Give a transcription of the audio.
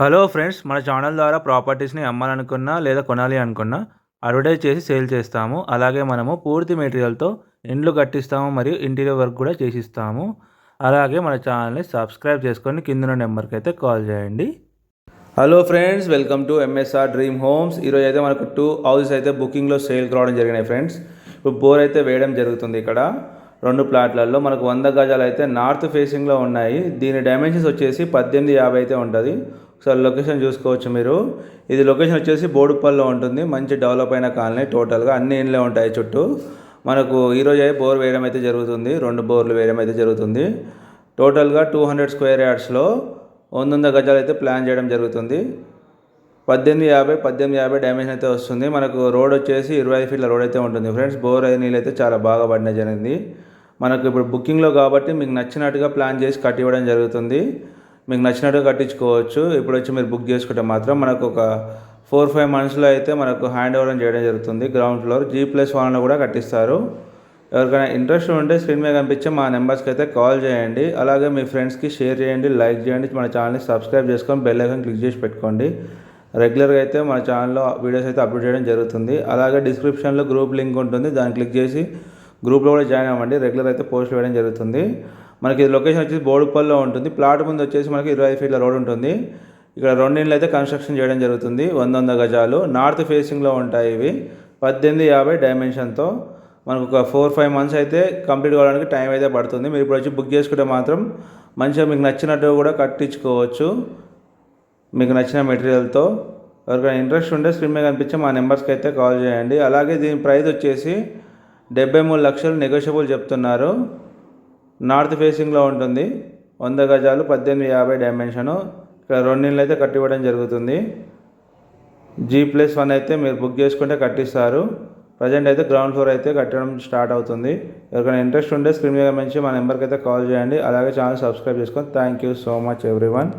Hello friends మన channel ద్వారా ప్రాపర్టీస్ని అమ్మాలనుకున్నా లేదా కొనాలి అనుకున్నా అడ్వర్టైజ్ చేసి సేల్ చేస్తాము. అలాగే మనము పూర్తి మెటీరియల్తో ఇండ్లు కట్టిస్తాము మరియు ఇంటీరియర్ వర్క్ కూడా చేసిస్తాము. అలాగే మన ఛానల్ని సబ్స్క్రైబ్ చేసుకొని కింద నెంబర్కి అయితే కాల్ చేయండి. Hello friends welcome to MSR dream homes ఈరోజు అయితే మనకు టూ హౌసెస్ అయితే బుకింగ్లో సేల్ రావడం జరిగినాయి ఫ్రెండ్స్. ఇప్పుడు బోర్ అయితే వేయడం జరుగుతుంది ఇక్కడ. రెండు ప్లాట్లలో మనకు వంద గజాలు అయితే నార్త్ ఫేసింగ్లో ఉన్నాయి. దీని డైమెన్షన్స్ వచ్చేసి పద్దెనిమిది యాభై అయితే ఉంటుంది. ఒకసారి లొకేషన్ చూసుకోవచ్చు మీరు. ఇది లొకేషన్ వచ్చేసి బోడుప్పల్లో ఉంటుంది. మంచి డెవలప్ అయిన కాలనీ టోటల్గా అన్ని ఇండ్లే ఉంటాయి చుట్టూ. మనకు ఈరోజు అయితే బోర్ వేయడం అయితే జరుగుతుంది. రెండు బోర్లు వేయడం అయితే జరుగుతుంది. టోటల్గా టూ హండ్రెడ్ స్క్వేర్ యార్డ్స్లో వంద వంద గజాలు అయితే ప్లాన్ చేయడం జరుగుతుంది. పద్దెనిమిది యాభై పద్దెనిమిది యాభై డైమెన్షన్ అయితే వస్తుంది. మనకు రోడ్ వచ్చేసి ఇరవై ఐదు ఫీట్ల రోడ్ అయితే ఉంటుంది. ఫ్రెండ్స్ బోర్ అయితే నీళ్ళు అయితే చాలా బాగా పడిన జరిగింది మనకు ఇప్పుడు బుకింగ్లో కాబట్టి మీకు నచ్చినట్టుగా ప్లాన్ చేసి కట్టి ఇవ్వడం జరుగుతుంది. మీకు నచ్చినట్టు కట్టించుకోవచ్చు. ఇప్పుడు వచ్చి మీరు బుక్ చేసుకుంటే మాత్రం మనకు ఒక ఫోర్ ఫైవ్ మంత్స్లో అయితే మనకు హ్యాండ్ ఓవర్ చేయడం జరుగుతుంది. గ్రౌండ్ ఫ్లోర్ జీ ప్లస్ వన్లో కూడా కట్టిస్తారు. ఎవరికైనా ఇంట్రెస్ట్ ఉంటే స్క్రీన్ మీద కనిపించే మా నెంబర్స్కి అయితే కాల్ చేయండి. అలాగే మీ ఫ్రెండ్స్కి షేర్ చేయండి లైక్ చేయండి. మన ఛానల్ని సబ్స్క్రైబ్ చేసుకొని బెల్ ఐకాన్ క్లిక్ చేసి పెట్టుకోండి. రెగ్యులర్గా అయితే మన ఛానల్లో వీడియోస్ అయితే అప్లోడ్ చేయడం జరుగుతుంది. అలాగే డిస్క్రిప్షన్లో గ్రూప్ లింక్ ఉంటుంది. దాన్ని క్లిక్ చేసి గ్రూప్లో కూడా జాయిన్ అవ్వండి. రెగ్యులర్ అయితే పోస్ట్ వేయడం జరుగుతుంది. మనకి లొకేషన్ వచ్చేసి బోడుపల్లో ఉంటుంది. ప్లాట్ ముందు వచ్చేసి మనకి ఇరవై ఐదు ఫీట్ల రోడ్ ఉంటుంది. ఇక్కడ రెండింటిలో అయితే కన్స్ట్రక్షన్ చేయడం జరుగుతుంది. వంద వంద గజాలు నార్త్ ఫేసింగ్లో ఉంటాయి ఇవి. పద్దెనిమిది యాభై డైమెన్షన్తో మనకు ఒక ఫోర్ ఫైవ్ మంత్స్ అయితే కంప్లీట్ కావడానికి టైం అయితే పడుతుంది. మీరు ఇప్పుడు వచ్చి బుక్ చేసుకుంటే మాత్రం మంచిగా మీకు నచ్చినట్టు కూడా కట్టించుకోవచ్చు. మీకు నచ్చిన మెటీరియల్తో ఎవరికైనా ఇంట్రెస్ట్ ఉంటే స్క్రీన్ మీద కనిపించే మా నెంబర్స్కి అయితే కాల్ చేయండి. అలాగే దీని ప్రైస్ వచ్చేసి డెబ్బై మూడు లక్షలు నెగోషియబుల్ చెప్తున్నారు. నార్త్ ఫేసింగ్లో ఉంటుంది. వంద గజాలు పద్దెనిమిది యాభై డైమెన్షను. ఇక్కడ రెండింటిలో అయితే కట్టివ్వడం జరుగుతుంది. జీ ప్లస్ వన్ అయితే మీరు బుక్ చేసుకుంటే కట్టిస్తారు. ప్రజెంట్ అయితే గ్రౌండ్ ఫ్లోర్ అయితే కట్టడం స్టార్ట్ అవుతుంది. ఎవరికైనా ఇంట్రెస్ట్ ఉంటే స్క్రీన్ మీద మంచి మా నెంబర్కి అయితే కాల్ చేయండి. అలాగే ఛానల్ సబ్స్క్రైబ్ చేసుకోండి thank you so much everyone.